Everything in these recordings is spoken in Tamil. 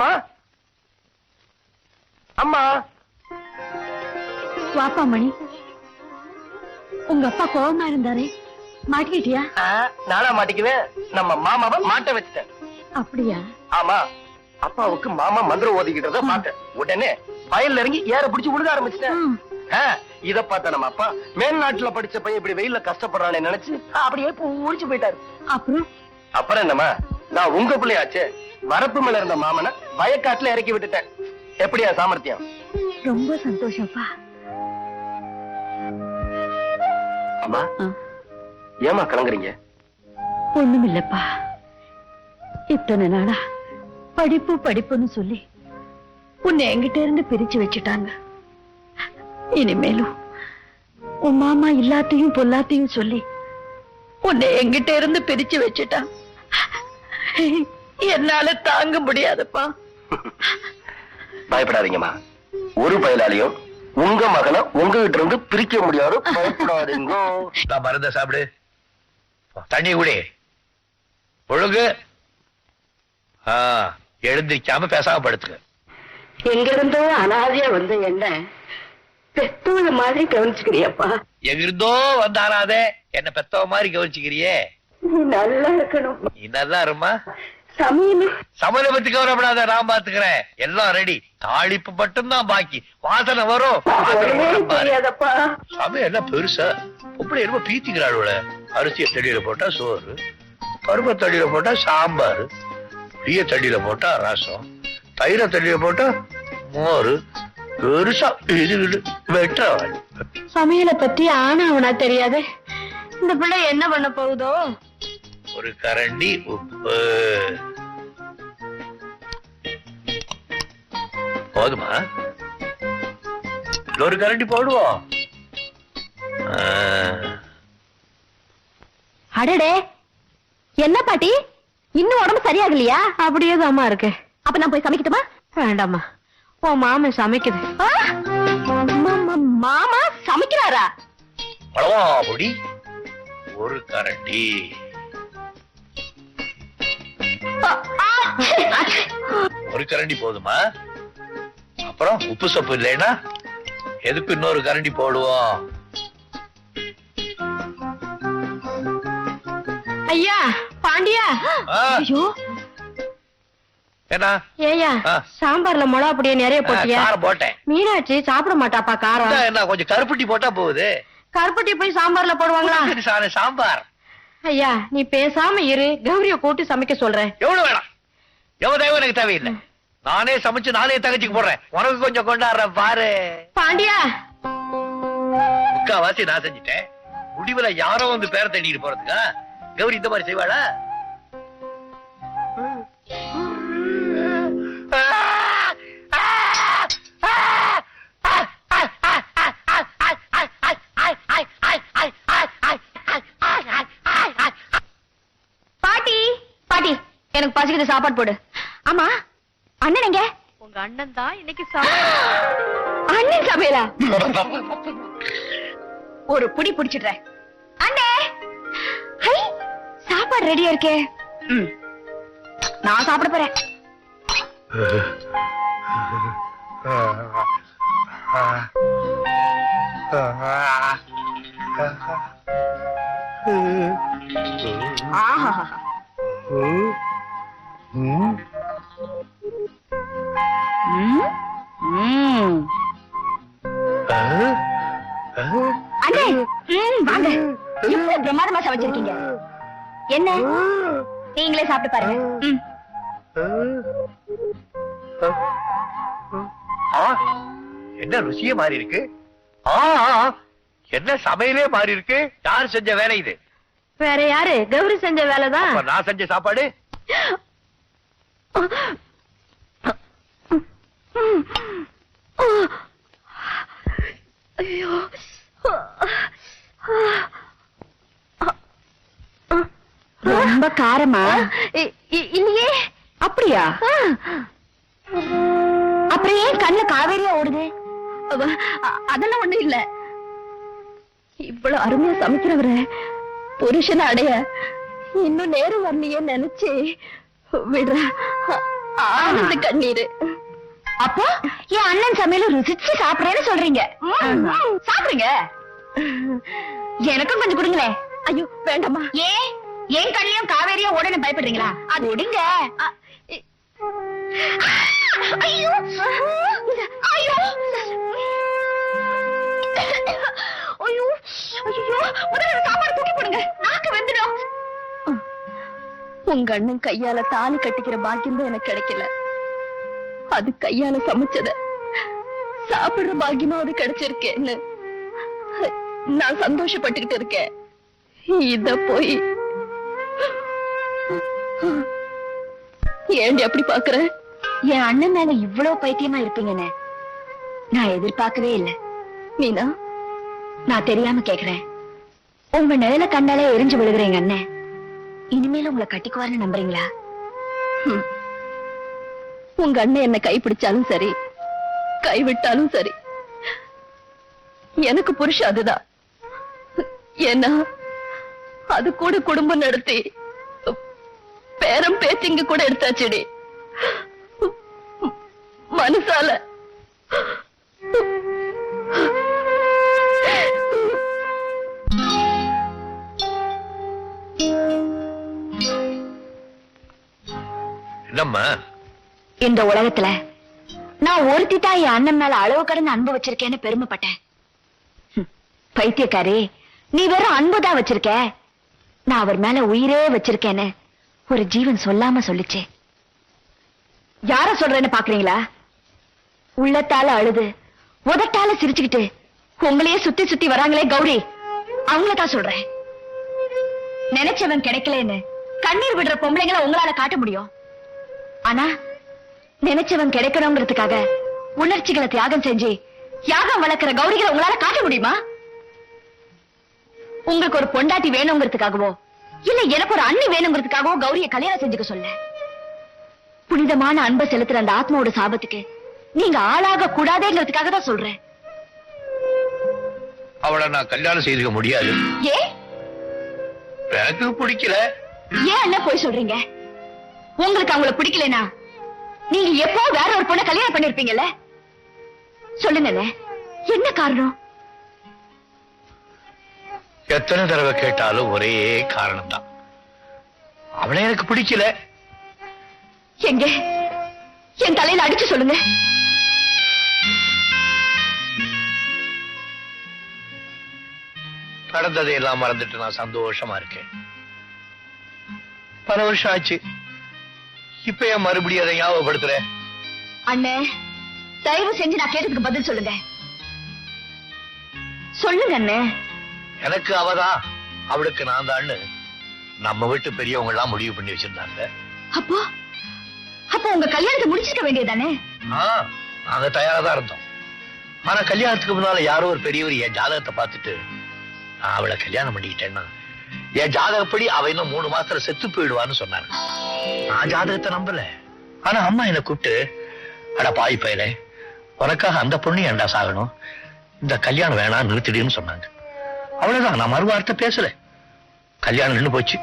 அம்மா? அம்மா? வாப்பா மணி. உங்க அப்பா கோவமா இருந்தாரே. மாட்டிக்கிட்டியா? நானா மாட்டிக்குவேன். நம்ம மாமாவை மாட்ட வச்சுட்டேன். அப்படியா? ஆமா. அப்பாவுக்கு மாமா மந்திரம் ஓதிக்கிட்டத பார்த்தேன். உடனே வயல்ல இறங்கி ஏற பிடிச்சு விழுக ஆரம்பிச்சிட்டேன். இத பார்த்த நம்ம அப்பா மேல்நாட்டுல படிச்ச பையன் இப்படி வெயில்ல கஷ்டப்படுறானே நினைச்சு அப்படியே பூரிச்சு போயிட்டாரு. அப்புறம்? அப்புறம் என்னம்மா? நான் உங்க பிள்ளையாச்சே. வரப்பு மேல இருந்த மாமனை வயக்காட்டுல இறக்கி விட்டுட்டேன். எப்படியா சாமர்த்தியம்? ரொம்ப சந்தோஷம்ப்பா. அம்மா. ஏமா கலங்குறீங்க? ஒண்ணுமில்லப்பா. இத்தனை நாளா படிப்பு படிப்புன்னு சொல்லி உன்னை என்கிட்ட இருந்து பிரிச்சு வச்சுட்டாங்க. இனிமேலும் உன் மாமா எல்லாத்தையும் பொல்லாத்தையும் சொல்லி உன்னை என்கிட்ட இருந்து பிரிச்சு வச்சுட்டான். என்னால தாங்க முடியாதுப்பா. பயப்படாதீங்கம்மா. ஒரு பயலாலையும் உங்க மகனை உங்ககிட்ட இருந்து பிரிக்க முடியாது. பயப்படாதீங்க. நான் மருந்த சாப்பிடு. தண்ணி குடி. ஒழுங்கு. எழுந்திருக்காம பேசாம படுத்துக்க. எங்கிருந்தோ அனாதையா வந்த என்ன? பெத்தோட மாதிரி கவனிச்சுக்கிறியப்பா. எங்கிருந்தோ வந்தாராதே என்ன பெத்தவ மாதிரி கவனிச்சுக்கிறியே. நீ நல்லா இருக்கணும். நீ நல்லா இருமா சமையல் சமையலை பத்தி கவலைப்படாத நான் பாத்துக்கிறேன். எல்லாம் ரெடி தாளிப்பு மட்டும்தான் பாக்கி. வாசனை வரும். சமையல் பெருசா? எப்படி என்னமோ பீத்திக்கிறாள் அரிசியை தடியில போட்டா சோறு. பருப்பை தடியில போட்டா சாம்பார். புளிய தடியில போட்டா ரசம். தயிரை தடியில போட்டா மோர். பெருசா இது வெட்டவள் சமையலை பத்தி ஆனா அவனா தெரியாது. இந்த பிள்ளை என்ன பண்ண போகுதோ? ஒரு கரண்டி உப்பு. போதுமா? ஒரு கரண்டி போடுவோம். ஆ. அடடே. என்ன பாட்டி? இன்னும் உடம்பு சரியாகலையா? அப்படியே தாமா இருக்கு. அப்ப நான் போய் சமைக்கட்டுமா? வேண்டாமா உன் மாமன் சமைக்குது. மாமா சமைக்கிறாரா? பொடி? ஒரு கரண்டி. ஒரு கரண்டி போதுமா? அப்புறம் உப்பு சப்பு இல்லைன்னா எதுக்கு இன்னொரு கரண்டி போடுவோம்? ஐயா பாண்டியா. ஐயோ. என்ன ஏயா. சாம்பார்ல மிளகா அப்படியே நிறைய போட்டியா? போட்டேன். மீனாட்சி சாப்பிட மாட்டாப்பா காரம். என்ன கொஞ்சம் கருப்பட்டி போட்டா போகுது. கருப்பட்டி போய் சாம்பார்ல போடுவாங்களா? சாம்பார். ஐயா நீ பேசாம இரு. கௌரிய கூட்டி சமைக்க சொல்றேன். எவ்வளவு வேணாம். எவ்வளவு தேவை எனக்கு தேவையில்லை. நானே சமைச்சு நானே தகச்சிக்கு போடுறேன். உனக்கு கொஞ்சம் கொண்டாடுறேன் பாரு. பாண்டியா! முக்காவாசி நான் செஞ்சுட்டேன். முடிவுல யாரோ வந்து பேர தள்ளிட்டு போறதுக்கா? கௌரி இந்த மாதிரி செய்வாளா? எனக்கு பசிக்குது சாப்பாடு போடு. ஆமா அண்ணன் எங்க? உங்க அண்ணன் தான் இன்னைக்கு அண்ணன் சமையலா? ஒரு புடி புடிச்சிடுறேன். அண்ணே! ஹை சாப்பாடு ரெடியா இருக்கே. நான் சாப்பிட போறேன். ஆஹா. அண்ணே ம், வாங்க. இவ்வளவு பிரமாதமா சமைச்சிருக்கீங்க. என்ன? நீங்களே சாப்பிட்டு பாருங்க. என்ன ருசியே மாறி இருக்கு? என்ன சமையலே மாறி இருக்கு? யார் செஞ்ச வேலை இது? வேற யாரு? கௌரி செஞ்ச வேலைதான். நான் செஞ்ச சாப்பாடு? ஐயோ. ரொம்ப காரமா? இல்லையே. அப்படியா? அப்புறம் ஏன் கண்ணுல காவேரியா ஓடுது? அதெல்லாம் ஒண்ணும் இல்ல. இவ்வளவு அருமையா சமைக்கிறவர புருஷனை அடைய இன்னும் நேரம் வரலையே நினைச்சு. விடுற. ஆனந்த கண்ணீரு. அப்போ என் அண்ணன் சமையல ருசிச்சு சாப்பிடுறேன்னு சொல்றீங்க. சாப்பிடுங்க. எனக்கும் கொஞ்சம் கொடுங்களேன் ஐயோ வேண்டாமா ஏன்? என் கண்ணிலையும் காவேரியும் உடனே பயப்படுறீங்களா? அது விடுங்க உங்க அண்ணன் கையால தாலி கட்டிக்கிற பாக்கியம் தான் எனக்கு கிடைக்கல. அது கையால சமைச்சத சாப்பிடுற பாக்கியமாவது கிடைச்சிருக்கேன்னு நான் சந்தோஷப்பட்டுக்கிட்டு இருக்கேன். இத போய் ஏண்டி அப்படி பாக்குற? என் அண்ணன் மேல இவ்வளவு பைத்தியமா இருப்பீங்கன்னு நான் எதிர்பார்க்கவே இல்லை. மீனா? நான் தெரியாம கேக்குறேன். உங்க நிழல கண்டாலே எரிஞ்சு விழுகிறேங்க அண்ணன். இனிமேல உங்களை கட்டிக்குவாருன்னு நம்புறீங்களா? உங்க அண்ணன் என்ன கைப்பிடிச்சாலும் சரி கைவிட்டாலும் சரி எனக்கு புருஷன் அதுதான். ஏன்னா அது கூட குடும்பம் நடத்தி பேரம் பேத்திங்க கூட எடுத்தாச்சுடி. மனசால. என்னம்மா? இந்த உலகத்துல நான் ஒருத்தி தான் என் அண்ணன் மேல அளவு கடந்து அன்பு வச்சிருக்கேன்னு பெருமைப்பட்டேன். பைத்தியக்காரி நீ வெறும் அன்புதான் வச்சிருக்க. நான் அவர் மேல உயிரே வச்சிருக்கேன்னு ஒரு ஜீவன் சொல்லாம சொல்லுச்சு. யார சொல்றேன்னு பாக்குறீங்களா? உள்ளத்தால அழுது உதட்டால சிரிச்சுக்கிட்டு உங்களையே சுத்தி சுத்தி வராங்களே கௌரி அவங்கள தான் சொல்றேன். நினைச்சவன் கிடைக்கலன்னு கண்ணீர் விடுற பொம்பளைங்களை உங்களால காட்ட முடியும். ஆனா நினைச்சவன் கிடைக்கணுங்கிறதுக்காக உணர்ச்சிகளை தியாகம் செஞ்சு யாகம் வளர்க்கிற கௌரிகளை உங்களால காட்ட முடியுமா? உங்களுக்கு ஒரு பொண்டாட்டி வேணுங்கிறதுக்காகவோ இல்ல எனக்கு ஒரு அண்ணி வேணுங்கிறதுக்காகவோ கௌரிய கல்யாணம் செஞ்சுக்க சொல்ல. புனிதமான அன்பை செலுத்துற அந்த ஆத்மாவோட சாபத்துக்கு நீங்க ஆளாக கூடாதேங்கிறதுக்காக தான் சொல்றேன். அவளை நான் கல்யாணம் செய்துக்க முடியாது. ஏ எனக்கு பிடிக்கல. ஏன் அண்ணா போய் சொல்றீங்க? உங்களுக்கு அவங்கள பிடிக்கலனா நீங்க எப்போ வேற ஒரு பொண்ணை கல்யாணம் பண்ணிருப்பீங்கல்ல? சொல்லுங்க. என்ன காரணம்? எத்தனை தடவை கேட்டாலும் ஒரே காரணம் தான் அவளை எனக்கு பிடிக்கல. எங்க? என் தலையில அடிச்சு சொல்லுங்க. நடந்ததை எல்லாம் மறந்துட்டு நான் சந்தோஷமா இருக்கேன். பல வருஷம் ஆச்சு. இப்ப ஏன் மறுபடியும் அதை ஞாபகப்படுத்துறேன் அண்ணே தயவு செஞ்சு நான் கேட்டதுக்கு பதில் சொல்லுங்க. சொல்லுங்க அண்ணே. எனக்கு அவதான் அவளுக்கு நான் தான்னு நம்ம வீட்டு பெரியவங்க எல்லாம் முடிவு பண்ணி வச்சிருந்தாங்க. அப்போ அப்போ உங்க கல்யாணத்தை முடிச்சிருக்க வேண்டியதானே நாங்க தயாரா தான் இருந்தோம். ஆனா கல்யாணத்துக்கு முன்னால யாரோ ஒரு பெரியவர் என் ஜாதகத்தை பார்த்துட்டு அவளை கல்யாணம் பண்ணிக்கிட்டேன்னா என் ஜாதகப்படி அவ இன்னும் மூணு மாசத்துல செத்து போயிடுவான்னு சொன்னாங்க. நான் ஜாதகத்தை நம்பல. ஆனா அம்மா என்னை கூப்பிட்டு அட பாய் பயலே உனக்காக அந்த பொண்ணு என்ன சாகணும்? இந்த கல்யாணம் வேணாம் நிறுத்திடுன்னு சொன்னாங்க. அவ்வளவுதான் நான் மறுவார்த்தை பேசல. கல்யாணம் நின்று போச்சு.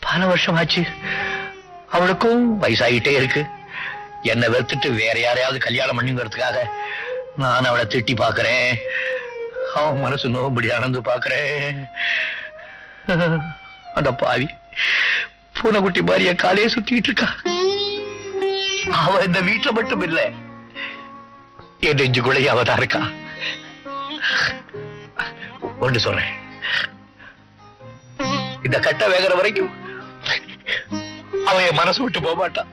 பல வருஷம் ஆச்சு. அவளுக்கும் வயசாகிட்டே இருக்கு. என்னை வெறுத்துட்டு வேற யாரையாவது கல்யாணம் பண்ணிங்கிறதுக்காக நான் அவளை திட்டி பாக்குறேன் அவன் மனசு நோம்படி அணந்து பாக்குறேன் அந்த பாவி பூனைக்குட்டி மாதிரி என் காலையே சுத்திட்டு இருக்கா. அவ இந்த வீட்டுல மட்டும் இல்ல. என் நெஞ்சுக்குள்ளேயே அவ தான் இருக்கா. ஒன்று சொல்றேன். இந்த கட்ட வேகிற வரைக்கும் அவன் என் மனசு விட்டு போக மாட்டான்